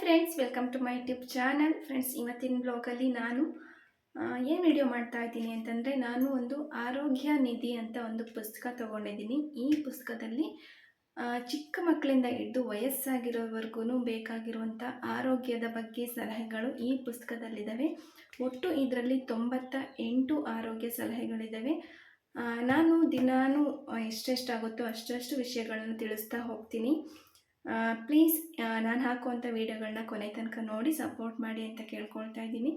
YouTube channel friends ಇವತ್ತಿನ ಬ್ಲಾಗಲ್ಲಿ ನಾನು ಏನು ವಿಡಿಯೋ ಮಾಡ್ತಾ ಇದ್ದೀನಿ ಅಂತಂದರೆ ನಾನು ಒಂದು ಆರೋಗ್ಯ ನಿಧಿ ಅಂತ ಒಂದು ಪುಸ್ತಕ ತೊಗೊಂಡಿದ್ದೀನಿ. ಈ ಪುಸ್ತಕದಲ್ಲಿ ಚಿಕ್ಕ ಮಕ್ಕಳಿಂದ ಹಿಡಿದು ವಯಸ್ಸಾಗಿರೋವರೆಗೂ ಬೇಕಾಗಿರುವಂಥ ಆರೋಗ್ಯದ ಬಗ್ಗೆ ಸಲಹೆಗಳು ಈ ಪುಸ್ತಕದಲ್ಲಿದ್ದಾವೆ ಒಟ್ಟು ಇದರಲ್ಲಿ ತೊಂಬತ್ತ ಎಂಟು ಆರೋಗ್ಯ ಸಲಹೆಗಳಿದ್ದಾವೆ ನಾನು ದಿನಾನು ಎಷ್ಟೆಷ್ಟಾಗುತ್ತೋ ಅಷ್ಟಷ್ಟು ವಿಷಯಗಳನ್ನು ತಿಳಿಸ್ತಾ ಹೋಗ್ತೀನಿ. ಪ್ಲೀಸ್ ನಾನು ಹಾಕುವಂಥ ವೀಡಿಯೋಗಳನ್ನ ಕೊನೆ ತನಕ ನೋಡಿ ಸಪೋರ್ಟ್ ಮಾಡಿ ಅಂತ ಕೇಳ್ಕೊಳ್ತಾ ಇದ್ದೀನಿ.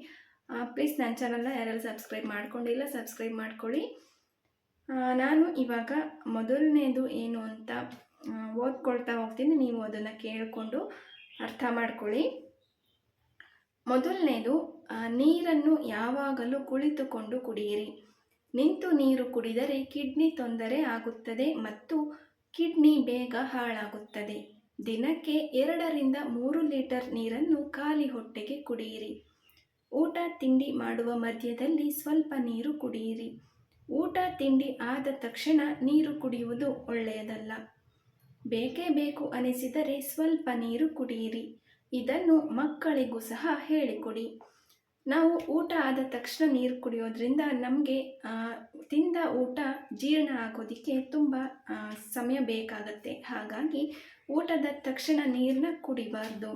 ಪ್ಲೀಸ್ ನನ್ನ ಚಾನಲ್ನ ಯಾರೆಲ್ಲ ಸಬ್ಸ್ಕ್ರೈಬ್ ಮಾಡ್ಕೊಂಡಿಲ್ಲ ಸಬ್ಸ್ಕ್ರೈಬ್ ಮಾಡ್ಕೊಳ್ಳಿ. ನಾನು ಇವಾಗ ಮೊದಲನೇದು ಏನು ಅಂತ ಓದ್ಕೊಳ್ತಾ ಹೋಗ್ತೀನಿ. ನೀವು ಅದನ್ನು ಕೇಳಿಕೊಂಡು ಅರ್ಥ ಮಾಡ್ಕೊಳ್ಳಿ. ಮೊದಲನೇದು ನೀರನ್ನು ಯಾವಾಗಲೂ ಕುಳಿತುಕೊಂಡು ಕುಡಿಯಿರಿ. ನಿಂತು ನೀರು ಕುಡಿದರೆ ಕಿಡ್ನಿ ತೊಂದರೆ ಆಗುತ್ತದೆ ಮತ್ತು ಕಿಡ್ನಿ ಬೇಗ ಹಾಳಾಗುತ್ತದೆ. ದಿನಕ್ಕೆ ಎರಡರಿಂದ ಮೂರು ಲೀಟರ್ ನೀರನ್ನು ಖಾಲಿ ಹೊಟ್ಟೆಗೆ ಕುಡಿಯಿರಿ. ಊಟ, ತಿಂಡಿ ಮಾಡುವ ಮಧ್ಯದಲ್ಲಿ ಸ್ವಲ್ಪ ನೀರು ಕುಡಿಯಿರಿ. ಊಟ, ತಿಂಡಿ ಆದ ತಕ್ಷಣ ನೀರು ಕುಡಿಯುವುದು ಒಳ್ಳೆಯದಲ್ಲ. ಬೇಕೇ ಬೇಕು ಅನಿಸಿದರೆ ಸ್ವಲ್ಪ ನೀರು ಕುಡಿಯಿರಿ. ಇದನ್ನು ಮಕ್ಕಳಿಗೂ ಸಹ ಹೇಳಿಕೊಡಿ. ನಾವು ಊಟ ಆದ ತಕ್ಷಣ ನೀರು ಕುಡಿಯೋದ್ರಿಂದ ನಮಗೆ ತಿಂದ ಊಟ ಜೀರ್ಣ ಆಗೋದಕ್ಕೆ ತುಂಬ ಸಮಯ ಬೇಕಾಗತ್ತೆ. ಹಾಗಾಗಿ ಊಟದ ತಕ್ಷಣ ನೀರನ್ನ ಕುಡಿಬಾರ್ದು.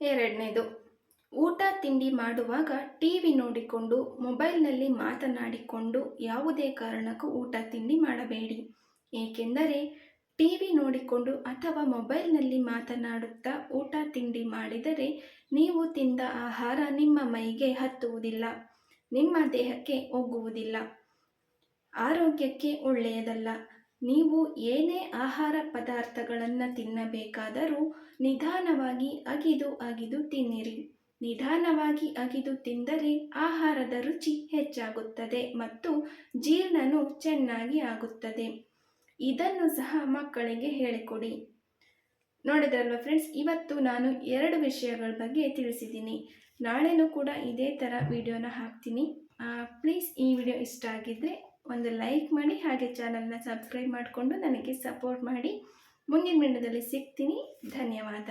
ಎರಡನೇದು, ಊಟ ತಿಂಡಿ ಮಾಡುವಾಗ ಟಿ ವಿ ನೋಡಿಕೊಂಡು, ಮೊಬೈಲ್ನಲ್ಲಿ ಮಾತನಾಡಿಕೊಂಡು ಯಾವುದೇ ಕಾರಣಕ್ಕೂ ಊಟ ತಿಂಡಿ ಮಾಡಬೇಡಿ. ಏಕೆಂದರೆ ಟಿ ವಿ ನೋಡಿಕೊಂಡು ಅಥವಾ ಮೊಬೈಲ್ನಲ್ಲಿ ಮಾತನಾಡುತ್ತಾ ಊಟ ತಿಂಡಿ ಮಾಡಿದರೆ ನೀವು ತಿಂದ ಆಹಾರ ನಿಮ್ಮ ಮೈಗೆ ಹತ್ತುವುದಿಲ್ಲ, ನಿಮ್ಮ ದೇಹಕ್ಕೆ ಒಗ್ಗುವುದಿಲ್ಲ. ಆರೋಗ್ಯಕ್ಕೆ ಒಳ್ಳೆಯದಲ್ಲ. ನೀವು ಏನೇ ಆಹಾರ ಪದಾರ್ಥಗಳನ್ನು ತಿನ್ನಬೇಕಾದರೂ ನಿಧಾನವಾಗಿ ಅಗಿದು ಅಗಿದು ತಿನ್ನಿರಿ. ನಿಧಾನವಾಗಿ ಅಗಿದು ತಿಂದರೆ ಆಹಾರದ ರುಚಿ ಹೆಚ್ಚಾಗುತ್ತದೆ ಮತ್ತು ಜೀರ್ಣನು ಚೆನ್ನಾಗಿ ಆಗುತ್ತದೆ. ಇದನ್ನು ಸಹ ಮಕ್ಕಳಿಗೆ ಹೇಳಿಕೊಡಿ. ನೋಡಿದ್ರಲ್ವ ಫ್ರೆಂಡ್ಸ್ ಇವತ್ತು ನಾನು ಎರಡು ವಿಷಯಗಳ ಬಗ್ಗೆ ತಿಳಿಸಿದ್ದೀನಿ. ನಾಳೆನೂ ಕೂಡ ಇದೇ ಥರ ವಿಡಿಯೋನ ಹಾಕ್ತೀನಿ. ಪ್ಲೀಸ್ ಈ ವಿಡಿಯೋ ಇಷ್ಟ ಆಗಿದ್ದರೆ ಒಂದು ಲೈಕ್ ಮಾಡಿ, ಹಾಗೆ ಚಾನಲ್ನ ಸಬ್ಸ್ಕ್ರೈಬ್ ಮಾಡಿಕೊಂಡು ನನಗೆ ಸಪೋರ್ಟ್ ಮಾಡಿ. ಮುಂದಿನ ವಿಡಿಯೋದಲ್ಲಿ ಸಿಗ್ತೀನಿ. ಧನ್ಯವಾದ.